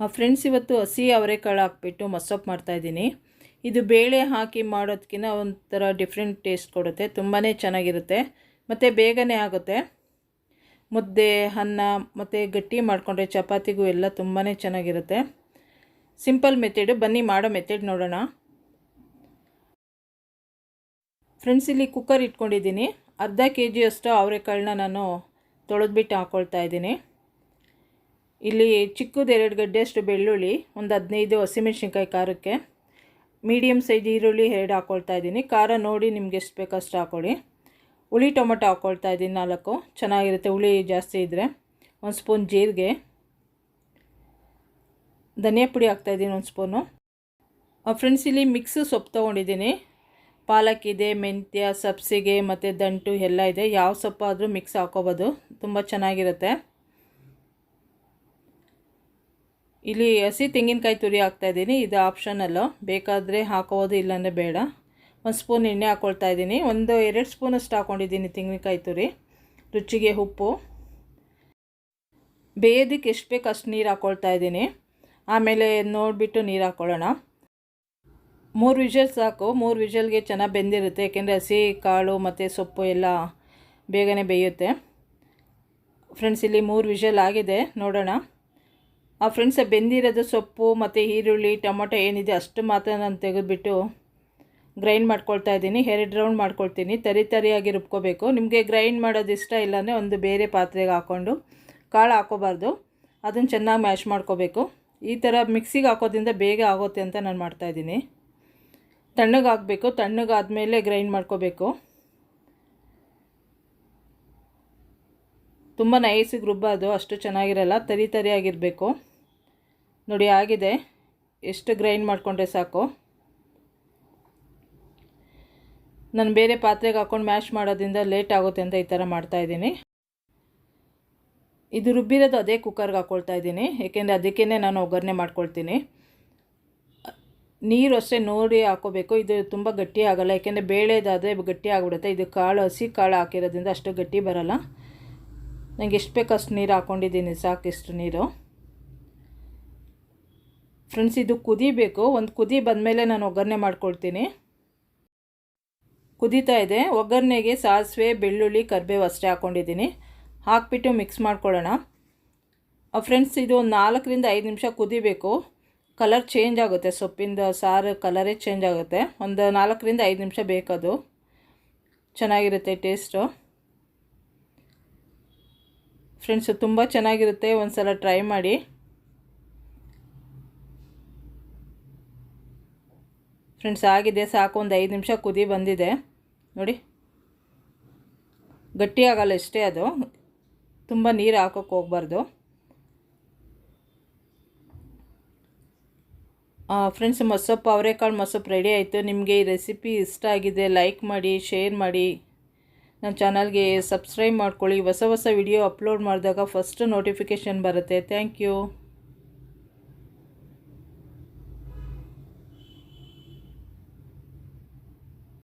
Friends ಇವತ್ತು ಹಸಿ ಅವರೆಕಾಳು ಹಾಕ್ಬಿಟ್ಟು ಮಸೊಪ್ಪು ಮಾಡ್ತಾಯಿದ್ದೀನಿ ಇದು ಬೇಳೆ ಹಾಕಿ ಮಾಡೋದಕ್ಕಿಂತ ಒಂಥರ ಡಿಫ್ರೆಂಟ್ ಟೇಸ್ಟ್ ಕೊಡುತ್ತೆ. ತುಂಬಾ ಚೆನ್ನಾಗಿರುತ್ತೆ. ಮತ್ತು ಬೇಗನೆ ಆಗುತ್ತೆ. ಮುದ್ದೆ, ಅನ್ನ, ಮತ್ತು ಗಟ್ಟಿ ಮಾಡಿಕೊಂಡ್ರೆ ಚಪಾತಿಗೂ ಎಲ್ಲ ತುಂಬಾ ಚೆನ್ನಾಗಿರುತ್ತೆ. ಸಿಂಪಲ್ ಮೆಥಡು ಬನ್ನಿ ಮಾಡೋ ಮೆಥಡ್ ನೋಡೋಣ. ಫ್ರೆಂಡ್ಸ್ ಇಲ್ಲಿ ಕುಕ್ಕರ್ ಇಟ್ಕೊಂಡಿದ್ದೀನಿ. ಅರ್ಧ ಕೆ ಜಿಯಷ್ಟು ಅವರೆಕಾಳನ್ನ ನಾನು ತೊಳೆದ್ಬಿಟ್ಟು ಹಾಕ್ಕೊಳ್ತಾ ಇದ್ದೀನಿ. ಇಲ್ಲಿ ಚಿಕ್ಕದು ಎರಡು ಗಡ್ಡೆಯಷ್ಟು ಬೆಳ್ಳುಳ್ಳಿ, ಒಂದು ಹದಿನೈದು ಹಸಿಮೆಣ್ಸಿನ್ಕಾಯಿ ಖಾರಕ್ಕೆ. ಮೀಡಿಯಮ್ ಸೈಜ್ ಈರುಳ್ಳಿ ಎರಡು ಹಾಕ್ಕೊಳ್ತಾ ಇದ್ದೀನಿ. ಖಾರ ನೋಡಿ ನಿಮ್ಗೆ ಎಷ್ಟು ಬೇಕಷ್ಟು ಹಾಕ್ಕೊಳ್ಳಿ ಹುಳಿ ಟೊಮೊಟೊ ಹಾಕ್ಕೊಳ್ತಾ ಇದ್ದೀನಿ ನಾಲ್ಕು. ಚೆನ್ನಾಗಿರುತ್ತೆ ಹುಳಿ ಜಾಸ್ತಿ ಇದ್ದರೆ ಒಂದು ಸ್ಪೂನ್ ಜೀರಿಗೆ. ಧನಿಯಾ ಪುಡಿ ಹಾಕ್ತಾಯಿದ್ದೀನಿ ಒಂದು ಸ್ಪೂನು. ಫ್ರೆಂಡ್ಸ್ ಇಲ್ಲಿ ಮಿಕ್ಸ್ ಸೊಪ್ಪು ತೊಗೊಂಡಿದ್ದೀನಿ. ಪಾಲಕ್ ಇದೆ, ಮೆಂತ್ಯ, ಸಬ್ಸಿಗೆ ಮತ್ತು ದಂಟು ಎಲ್ಲ ಇದೆ. ಯಾವ ಸೊಪ್ಪಾದರೂ ಮಿಕ್ಸ್ ಹಾಕೋಬೋದು ತುಂಬ ಚೆನ್ನಾಗಿರುತ್ತೆ. ಇಲ್ಲಿ ಹಸಿ ತೆಂಗಿನಕಾಯಿ ತುರಿ ಹಾಕ್ತಾಯಿದ್ದೀನಿ ಇದು ಆಪ್ಷನಲ್ಲು ಬೇಕಾದರೆ ಹಾಕೋದು ಇಲ್ಲಾಂದರೆ ಬೇಡ. ಒಂದು ಸ್ಪೂನ್ ಎಣ್ಣೆ ಹಾಕ್ಕೊಳ್ತಾ ಇದ್ದೀನಿ. ಒಂದು, ಎರಡು ಸ್ಪೂನಷ್ಟು ಹಾಕ್ಕೊಂಡಿದ್ದೀನಿ ತೆಂಗಿನಕಾಯಿ ತುರಿ. ರುಚಿಗೆ ಉಪ್ಪು. ಬೇಯೋದಕ್ಕೆ ಎಷ್ಟು ಬೇಕು ಅಷ್ಟು ನೀರು ಹಾಕ್ಕೊಳ್ತಾ ಇದ್ದೀನಿ. ಆಮೇಲೆ ನೋಡಿಬಿಟ್ಟು ನೀರು ಹಾಕ್ಕೊಳ್ಳೋಣ ಮೂರು ವಿಷಲ್ ಸಾಕು. ಮೂರು ವಿಷಲ್ಗೆ ಚೆನ್ನಾಗಿ ಬೆಂದಿರುತ್ತೆ. ಯಾಕೆಂದರೆ ಹಸಿ, ಕಾಳು ಮತ್ತು ಸೊಪ್ಪು ಎಲ್ಲ ಬೇಗನೆ ಬೇಯುತ್ತೆ. ಫ್ರೆಂಡ್ಸ್ ಇಲ್ಲಿ ಮೂರು ವಿಷಲ್ ಆಗಿದೆ. ನೋಡೋಣ. ಫ್ರೆಂಡ್ಸ್ ಬೆಂದಿರೋದು ಸೊಪ್ಪು ಮತ್ತು ಈರುಳ್ಳಿ, ಟೊಮೊಟೊ ಏನಿದೆ ಅಷ್ಟು ಮಾತ್ರ ನಾನು ತೆಗೆದುಬಿಟ್ಟು ಗ್ರೈಂಡ್ ಮಾಡ್ಕೊಳ್ತಾ ಇದ್ದೀನಿ. ಎರಡು ರೌಂಡ್ ಮಾಡ್ಕೊಳ್ತೀನಿ. ತರಿ ತರಿಯಾಗಿ ರುಬ್ಕೋಬೇಕು. ನಿಮಗೆ ಗ್ರೈಂಡ್ ಮಾಡೋದು ಇಷ್ಟ ಇಲ್ಲಾಂದರೆ ಒಂದು ಬೇರೆ ಪಾತ್ರೆಗೆ ಹಾಕ್ಕೊಂಡು ಕಾಳು ಹಾಕೋಬಾರ್ದು. ಅದನ್ನು ಚೆನ್ನಾಗಿ ಮ್ಯಾಶ್ ಮಾಡ್ಕೋಬೇಕು. ಈ ಥರ ಮಿಕ್ಸಿಗೆ ಹಾಕೋದ್ರಿಂದ ಬೇಗ ಆಗುತ್ತೆ ಅಂತ ನಾನು ಮಾಡ್ತಾಯಿದ್ದೀನಿ ಹಾಕಬೇಕು. ತಣ್ಣಗಾದ್ಮೇಲೆ ಗ್ರೈಂಡ್ ಮಾಡ್ಕೋಬೇಕು. ತುಂಬ ನೈಸಿಗೆ ರುಬ್ಬೋದು ಅಷ್ಟು ಚೆನ್ನಾಗಿರಲ್ಲ. ತರಿ ತರಿಯಾಗಿರಬೇಕು. ನೋಡಿ ಆಗಿದೆ. ಎಷ್ಟು ಗ್ರೈಂಡ್ ಮಾಡಿಕೊಂಡ್ರೆ ಸಾಕು. ನಾನು ಬೇರೆ ಪಾತ್ರೆಗೆ ಹಾಕ್ಕೊಂಡು ಮ್ಯಾಶ್ ಮಾಡೋದ್ರಿಂದ ಲೇಟ್ ಆಗುತ್ತೆ ಅಂತ ಈ ಥರ ಮಾಡ್ತಾಯಿದ್ದೀನಿ ಇದು ರುಬ್ಬಿರೋದು ಅದೇ ಕುಕ್ಕರ್ಗೆ ಹಾಕ್ಕೊಳ್ತಾ ಇದ್ದೀನಿ. ಏಕೆಂದರೆ ಅದಕ್ಕೇ ನಾನು ಒಗ್ಗರಣೆ ಮಾಡ್ಕೊಳ್ತೀನಿ. ನೀರು ಅಷ್ಟೇ ನೋಡಿ ಹಾಕೋಬೇಕು. ಇದು ತುಂಬ ಗಟ್ಟಿ ಆಗೋಲ್ಲ. ಏಕೆಂದರೆ ಬೇಳೆದಾದರೆ ಗಟ್ಟಿ ಆಗಿಬಿಡುತ್ತೆ. ಇದು ಕಾಳು, ಹಸಿ ಕಾಳು ಹಾಕಿರೋದ್ರಿಂದ ಅಷ್ಟು ಗಟ್ಟಿ ಬರೋಲ್ಲ. ನನಗೆ ಎಷ್ಟು ಬೇಕು ಅಷ್ಟು ನೀರು ಹಾಕ್ಕೊಂಡಿದ್ದೀನಿ ಸಾಕಿಷ್ಟು ನೀರು. ಫ್ರೆಂಡ್ಸ್ ಇದು ಕುದಿಬೇಕು ಒಂದು ಕುದಿ ಬಂದಮೇಲೆ ನಾನು ಒಗ್ಗರಣೆ ಮಾಡ್ಕೊಳ್ತೀನಿ. ಕುದೀತಾ ಇದೆ. ಒಗ್ಗರಣೆಗೆ ಸಾಸಿವೆ, ಬೆಳ್ಳುಳ್ಳಿ, ಕರಿಬೇವು ಅಷ್ಟೇ ಹಾಕ್ಕೊಂಡಿದ್ದೀನಿ ಹಾಕ್ಬಿಟ್ಟು ಮಿಕ್ಸ್ ಮಾಡ್ಕೊಳ್ಳೋಣ. ಫ್ರೆಂಡ್ಸ್ ಇದು ಒಂದು ನಾಲ್ಕರಿಂದ ಐದು ನಿಮಿಷ ಕುದಿಬೇಕು. ಕಲರ್ ಚೇಂಜ್ ಆಗುತ್ತೆ. ಸೊಪ್ಪಿಂದ ಸಾರು ಕಲರೇ ಚೇಂಜ್ ಆಗುತ್ತೆ. ಒಂದು ನಾಲ್ಕರಿಂದ ಐದು ನಿಮಿಷ ಬೇಕದು. ಚೆನ್ನಾಗಿರುತ್ತೆ ಟೇಸ್ಟು ಫ್ರೆಂಡ್ಸು ತುಂಬ ಚೆನ್ನಾಗಿರುತ್ತೆ. ಒಂದು ಸಲ ಟ್ರೈ ಮಾಡಿ. ಫ್ರೆಂಡ್ಸ್ ಆಗಿದೆ. ಸಾಕು, ಒಂದು ಐದು ನಿಮಿಷ ಕುದಿ ಬಂದಿದೆ. ನೋಡಿ. ಗಟ್ಟಿಯಾಗಲ್ಲ ಇಷ್ಟೇ ಅದು. ತುಂಬ ನೀರು ಹಾಕೋಕ್ಕೆ ಹೋಗ್ಬಾರ್ದು. ಫ್ರೆಂಡ್ಸ್ ಮೊಸಪ್ಪು ಅವರೆಕಾಳು ಮೊಸಪ್ಪು ರೆಡಿ ಆಯಿತು. ನಿಮಗೆ ಈ ರೆಸಿಪಿ ಇಷ್ಟ ಆಗಿದೆ ಲೈಕ್ ಮಾಡಿ ಶೇರ್ ಮಾಡಿ. ನಮ್ಮ ಚಾನಲ್ಗೆ ಸಬ್ಸ್ಕ್ರೈಬ್ ಮಾಡ್ಕೊಳ್ಳಿ. ಹೊಸ ಹೊಸ ವಿಡಿಯೋ ಅಪ್ಲೋಡ್ ಮಾಡಿದಾಗ ಫಸ್ಟ್ ನೋಟಿಫಿಕೇಷನ್ ಬರುತ್ತೆ. Thank you